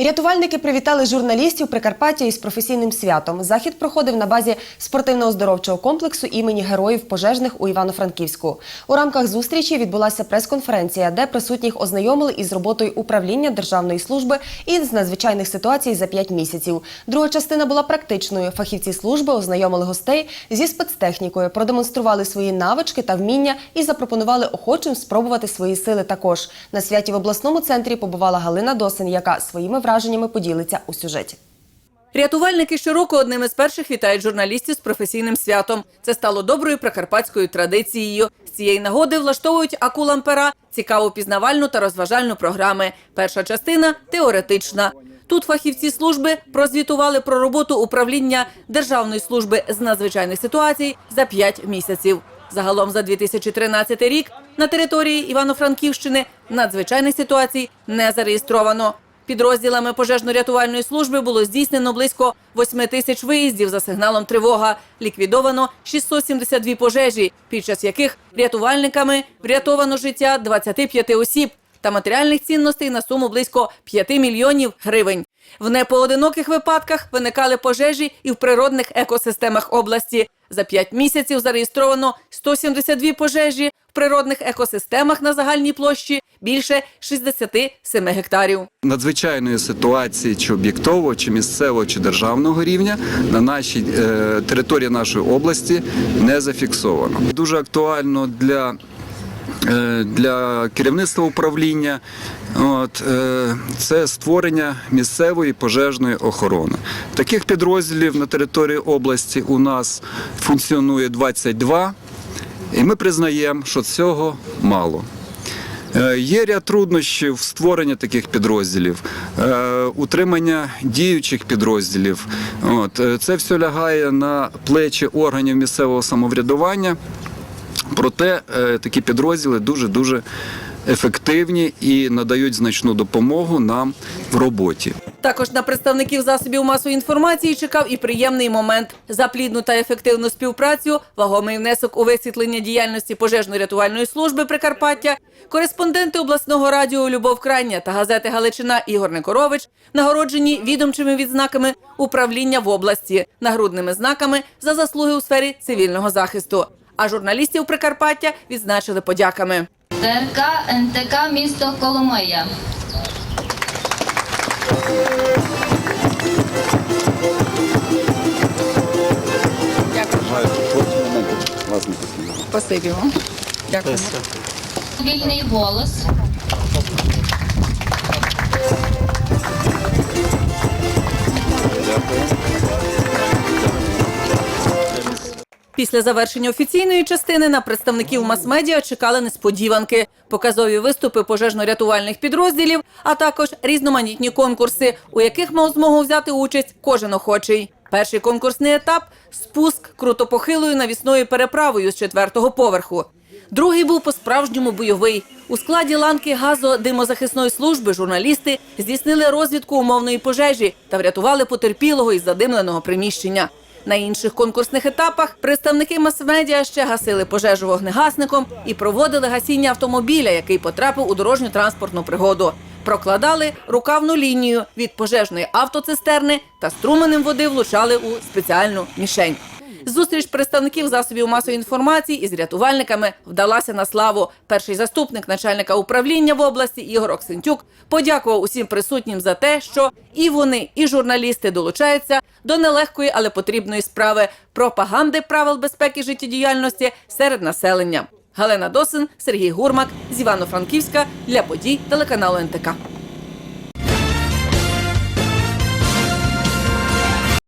Рятувальники привітали журналістів Прикарпаття із професійним святом. Захід проходив на базі спортивно-оздоровчого комплексу імені героїв пожежних у Івано-Франківську. У рамках зустрічі відбулася прес-конференція, де присутніх ознайомили із роботою управління Державної служби і з надзвичайних ситуацій за 5 місяців. Друга частина була практичною. Фахівці служби ознайомили гостей зі спецтехнікою, продемонстрували свої навички та вміння і запропонували охочим спробувати свої сили також. На святі в обласному центрі побувала Галина Досин, яка своїми враженнями поділиться у сюжеті. Рятувальники щороку одним із перших вітають журналістів з професійним святом. Це стало доброю прикарпатською традицією. З цієї нагоди влаштовують акулампера, цікаву пізнавальну та розважальну програми. Перша частина теоретична. Тут фахівці служби прозвітували про роботу управління Державної служби з надзвичайних ситуацій за 5 місяців. Загалом за 2013 рік на території Івано-Франківщини надзвичайних ситуацій не зареєстровано. Підрозділами пожежно-рятувальної служби було здійснено близько 8 тисяч виїздів за сигналом тривога. Ліквідовано 672 пожежі, під час яких рятувальниками врятовано життя 25 осіб та матеріальних цінностей на суму близько 5 мільйонів гривень. В непоодиноких випадках виникали пожежі і в природних екосистемах області. За 5 місяців зареєстровано 172 пожежі природних екосистемах на загальній площі більше 67 гектарів. надзвичайної ситуації, чи об'єктового, чи місцевого, чи державного рівня на нашій е, території нашої області не зафіксовано. Дуже актуально для. е, Для керівництва управління от, е, це створення місцевої пожежної охорони. Таких підрозділів на території області у нас функціонує 22, і ми признаємо, що цього мало. Е, Є ряд труднощів створення таких підрозділів, е, утримання діючих підрозділів. От, е, це все лягає на плечі органів місцевого самоврядування. Проте такі підрозділи дуже дуже ефективні і надають значну допомогу нам в роботі. Також на представників засобів масової інформації чекав і приємний момент. За плідну та ефективну співпрацю, вагомий внесок у висвітлення діяльності пожежно-рятувальної служби Прикарпаття, кореспонденти обласного радіо Любов Крайня та газети Галичина Ігор Никорович нагороджені відомчими відзнаками управління в області, нагрудними знаками за заслуги у сфері цивільного захисту. А журналістів Прикарпаття відзначили подяками. ТРК НТК місто Коломия. Спасибі вам. Дякую. Вільний голос. Після завершення офіційної частини на представників мас-медіа чекали несподіванки, показові виступи пожежно-рятувальних підрозділів, а також різноманітні конкурси, у яких мав змогу взяти участь кожен охочий. Перший конкурсний етап спуск крутопохилою навісною переправою з четвертого поверху. Другий був по-справжньому бойовий. У складі ланки газодимозахисної служби журналісти здійснили розвідку умовної пожежі та врятували потерпілого із задимленого приміщення. На інших конкурсних етапах представники мас-медіа ще гасили пожежу вогнегасником і проводили гасіння автомобіля, який потрапив у дорожню транспортну пригоду. Прокладали рукавну лінію від пожежної автоцистерни та струменем води влучали у спеціальну мішень. Зустріч представників засобів масової інформації із рятувальниками вдалася на славу. Перший заступник начальника управління в області Ігор Оксентюк подякував усім присутнім за те, що і вони, і журналісти долучаються до нелегкої, але потрібної справи пропаганди правил безпеки життєдіяльності серед населення. Галина Досин, Сергій Гурмак з Івано-Франківська для подій телеканалу НТК.